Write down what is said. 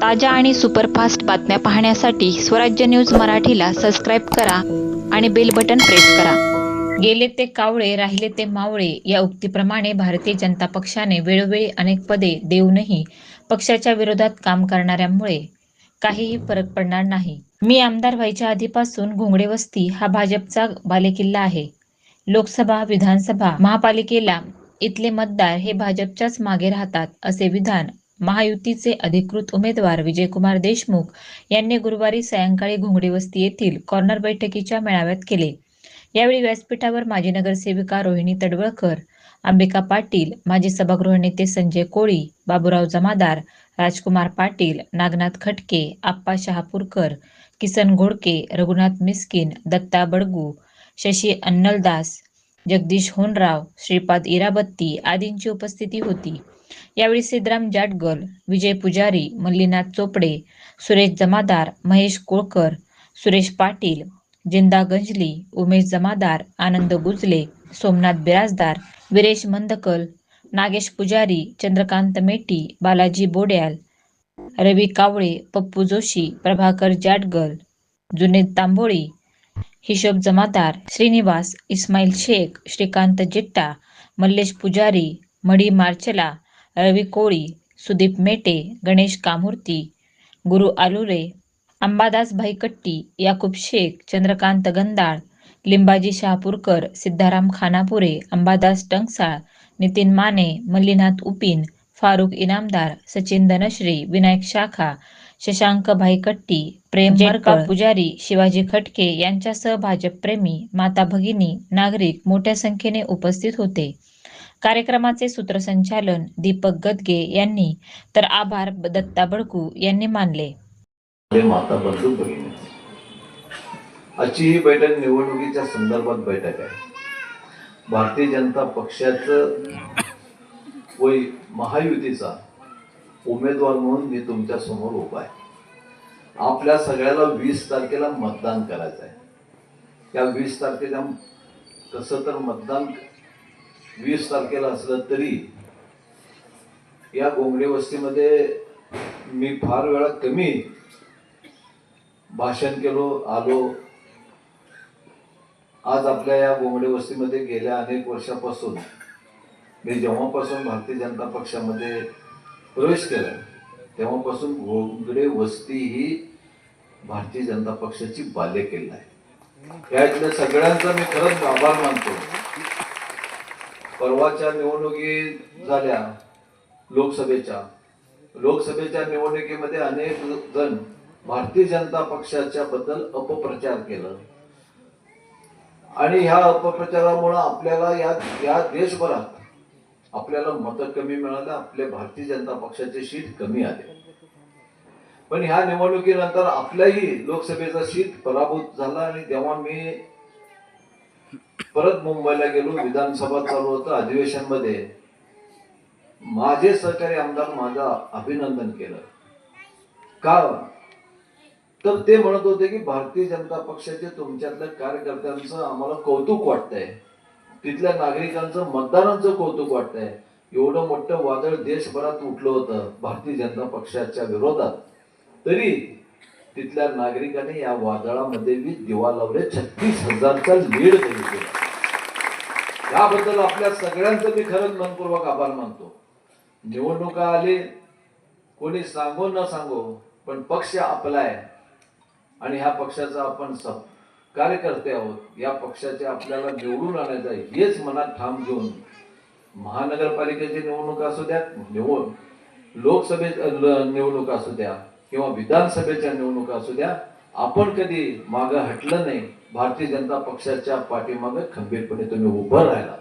ताज्या आणि सुपरफास्ट बातम्या पाहण्यासाठी स्वराज्य न्यूज मराठीला सबस्क्राईब करा आणि बेल बटन प्रेस करा. गेले ते कावळे राहिले ते मावळे या उक्तीप्रमाणे भारतीय जनता पक्षाने वेळोवेळी अनेक पदे देऊनही पक्षाच्या विरोधात काम करणाऱ्यामुळे काहीही फरक पडणार नाही. मी आमदार व्हायच्या आधीपासून घोंगडे वस्ती हा भाजपचा बालेकिल्ला आहे. लोकसभा विधानसभा महापालिकेला इथले मतदार हे भाजपच्याच मागे राहतात असे विधान महायुतीचे अधिकृत उमेदवार विजयकुमार देशमुख यांनी गुरुवारी सायंकाळी घोंगडी वस्ती येथील कॉर्नर बैठकीच्या मेळाव्यात केले. यावेळी व्यासपीठावर माजी नगरसेविका रोहिणी तडवळकर अंबिका पाटील माजी सभागृह नेते संजय कोळी बाबूराव जमादार राजकुमार पाटील नागनाथ खटके आप्पा शहापूरकर किसन घोडके रघुनाथ मिस्किन दत्ता बडगू शशी अन्नलदास जगदीश होनराव श्रीपाद इराबत्ती आदींची उपस्थिती होती. यावेळी सिद्धराम जाटगल विजय पुजारी मल्लीनाथ चोपडे सुरेश जमादार महेश कोळकर सुरेश पाटील जिंदा गंजली उमेश जमादार आनंद गुजले सोमनाथ बिराजदार विरेश मंदकल नागेश पुजारी चंद्रकांत मेटी बालाजी बोड्याल रवी कावळे पप्पू जोशी प्रभाकर जाटगल जुनेद तांबोळी हिशोब जमादार श्रीनिवास इस्माईल शेख श्रीकांत जिट्टा मल्लेश पुजारी मडी मार्चला रवी कोळी सुदीप मेटे गणेश कामूर्ती गुरु आलुरे अंबादास भाईकट्टी याकूब शेख चंद्रकांत गंदाळ लिंबाजी शहापूरकर सिद्धाराम खानापुरे अंबादास टंगसाळ नितीन माने मल्लीनाथ उपिन फारुख इनामदार सचिन धनश्री विनायक शाखा शशांक भाईकट्टी प्रेम पुजारी शिवाजी खटके यांच्यासह भाजपप्रेमी माता भगिनी नागरिक मोठ्या संख्येने उपस्थित होते. कार्यक्रमाचे सूत्रसंचालन दीपक गदगे यांनी तर आभार दत्ता बडकू यांनी मानले. माता आजची ही बैठक निवडणुकीच्या संदर्भात बैठक आहे. भारतीय जनता पक्षाचं व महायुतीचा उमेदवार म्हणून मी तुमच्यासमोर उभा आहे. आपल्या सगळ्याला वीस तारखेला मतदान करायचं आहे. त्या वीस तारखेला कसं तर मतदान वीस तारखेला असलं तरी या गोंगडे वस्तीमध्ये मी फार वेळा कमी भाषण केलो आलो. आज आपल्या या गोंगडे वस्तीमध्ये गेल्या अनेक वर्षापासून मी जेव्हापासून भारतीय जनता पक्षामध्ये प्रवेश केला तेव्हापासून गोंगडे वस्ती ही भारतीय जनता पक्षाची बालेकिल्ला आहे. त्यातल्या सगळ्यांचा मी खरंच आभार मानतो. परवाच्या निवडणुकी झाल्या लोकसभेच्या. लोकसभेच्या निवडणुकीमध्ये अनेक जण भारतीय जनता पक्षाच्या बद्दल अपप्रचार केलं. आणि ह्या अपप्रचारामुळं आपल्याला या या देशभरात आपल्याला मतं कमी मिळालं आपल्या भारतीय जनता पक्षाचे शीत कमी आले. पण ह्या निवडणुकीनंतर आपल्याही लोकसभेचा शीत पराभूत झाला आणि जेव्हा मी परत मुंबईला गेलो विधानसभा चालू होतं अधिवेशनमध्ये. माझे सहकारी आमदार माझा अभिनंदन केलं. का तर ते म्हणत होते की भारतीय जनता पक्षाचे तुमच्यातल्या कार्यकर्त्यांचं आम्हाला कौतुक वाटतंय. तिथल्या नागरिकांचं मतदारांचं कौतुक वाटतंय. एवढं मोठं वादळ देशभरात उठलं होतं भारतीय जनता पक्षाच्या विरोधात. तरी तिथल्या नागरिकांनी या वादळामध्ये बी दिवा लावले छत्तीस हजारचा लीड त्यांनी केला याबद्दल आपल्या सगळ्यांचं मी खरंच मनपूर्वक आभार मानतो. निवडणुका आली कोणी सांगो न सांगो पण पक्ष आपला आहे. आणि ह्या पक्षाचा आपण स कार्यकर्ते आहोत. या पक्षाचे आपल्याला निवडून आणायचं आहे हेच मनात ठाम घेऊन महानगरपालिकेची निवडणूक असू द्या निवड लोकसभे निवडणूक असू द्या किंवा विधानसभेच्या निवडणुका असू द्या आपण कधी मागं हटलं नाही भारतीय जनता पक्षाच्या पाठीमागं खंबीरपणे तुम्ही उभं राहिला